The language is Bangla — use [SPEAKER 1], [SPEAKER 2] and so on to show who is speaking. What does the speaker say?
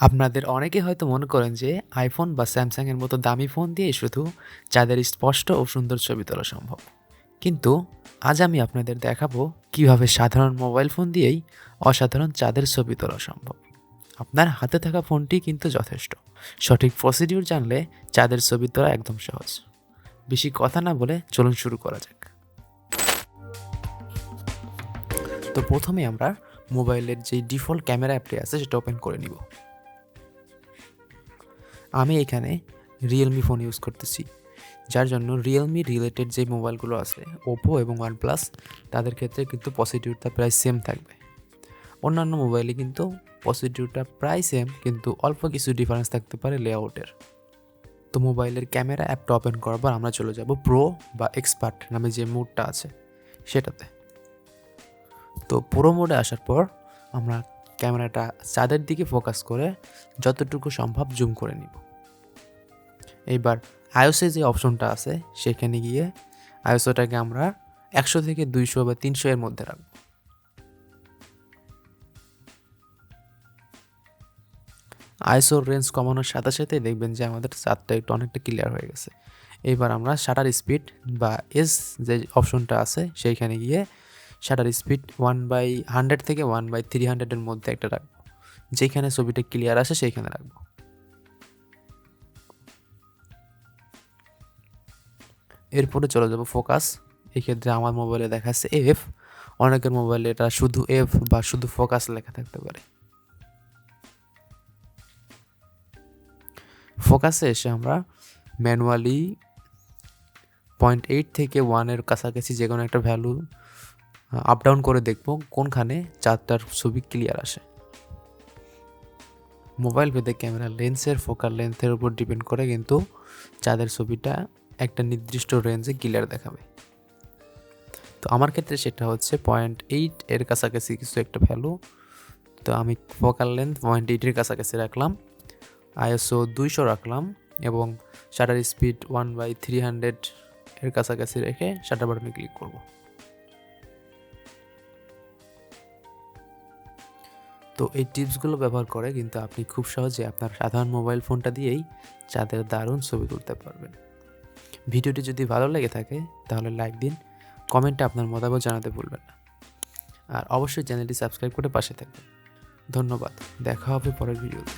[SPEAKER 1] আপনাদের অনেকে হয়তো মনে করেন যে আইফোন বা স্যামসাংয়ের মতো দামি ফোন দিয়ে শুধু চাঁদের স্পষ্ট ও সুন্দর ছবি তোলা সম্ভব। কিন্তু আজ আমি আপনাদের দেখাবো কীভাবে সাধারণ মোবাইল ফোন দিয়েই অসাধারণ চাঁদের ছবি তোলা সম্ভব। আপনার হাতে থাকা ফোনটি কিন্তু যথেষ্ট। সঠিক প্রসিডিউর জানলে চাঁদের ছবি তোলা একদম সহজ। বেশি কথা না বলে চলুন শুরু করা যাক। তো প্রথমে আমরা মোবাইলের যে ডিফল্ট ক্যামেরা অ্যাপটি আছে সেটা ওপেন করে নিব। আমি এখানে রিয়েলমি ফোন ইউজ করতেছি। যার জন্য রিয়েলমি রিলেটেড যে মোবাইলগুলো আছে ওপো এবং ওয়ানপ্লাস তাদের ক্ষেত্রে কিন্তু প্রসিডিউরটা প্রায় সেম থাকবে। অন্যান্য মোবাইলে কিন্তু প্রসিডিউরটা প্রায় সেম কিন্তু অল্প কিছু ডিফারেন্স থাকতে পারে লেআউটের তো মোবাইলের ক্যামেরা অ্যাপটা ওপেন করার পর আমরা চলে যাব প্রো বা এক্সপার্ট নামে যে মোডটা আছে, সেটাতে। তো প্রো মোডে আসার পর আমরা ক্যামেরাটা চাঁদের দিকে ফোকাস করে যতটুকু সম্ভব জুম করে নিব। এইবার আইওসে যে অপশনটা আছে, সেখানে গিয়ে আয়োসোটাকে আমরা একশো থেকে দুইশো বা তিনশো এর মধ্যে রাখব। আইসোর রেঞ্জ কমানোর সাথে সাথে দেখবেন যে আমাদের চাঁদটা একটু অনেকটা ক্লিয়ার হয়ে গেছে। এবার আমরা শাটার স্পিড বা এস যে অপশনটা আছে সেইখানে গিয়ে shutter speed one by hundred থেকে ওয়ান বাই থ্রি হান্ড্রেডের মধ্যে একটা রাখব। যেখানে ছবিটা ক্লিয়ার আসে সেইখানে রাখব। এরপরে চলে যাব ফোকাস এক্ষেত্রে আমার মোবাইলে দেখাচ্ছে এফ অনেকের মোবাইলে এটা শুধু এফ বা শুধু ফোকাস লেখা থাকতে পারে। ফোকাসে এসে আমরা ম্যানুয়ালি পয়েন্ট এইট থেকে ওয়ানের কাছাকাছি যে কোনো একটা ভ্যালু আপ ডাউন করে দেখব কোনখানে চারটার ছবি ক্লিয়ার আসে। মোবাইল ভেদে ক্যামেরা লেন্সের ফোকাল লেন্থের উপর ডিপেন্ড করে কিন্তু চাঁদের ছবিটা একটা নির্দিষ্ট রেঞ্জে ক্লিয়ার দেখাবে। তো আমার ক্ষেত্রে সেটা হচ্ছে পয়েন্ট এইট এর কাছাকাছি কিছু একটা ভ্যালু তো আমি ফোকাল লেন্থ পয়েন্ট এইটের কাছাকাছি রাখলাম। আইএসও দুইশো রাখলাম এবং shutter speed one by three hundred এর কাছাকাছি রেখে শাটার বাটনে ক্লিক করব। তো এই টিপসগুলো ব্যবহার করে কিন্তু আপনি খুব সহজে আপনার সাধারণ মোবাইল ফোনটা দিয়েই চাঁদের দারুণ ছবি তুলতে পারবেন। ভিডিওটি যদি ভালো লেগে থাকে, তাহলে লাইক দিন, কমেন্টে আপনার মতামত জানাতে ভুলবেন না। আর অবশ্যই চ্যানেলটি সাবস্ক্রাইব করে পাশে থাকবেন। ধন্যবাদ, দেখা হবে পরের ভিডিওতে।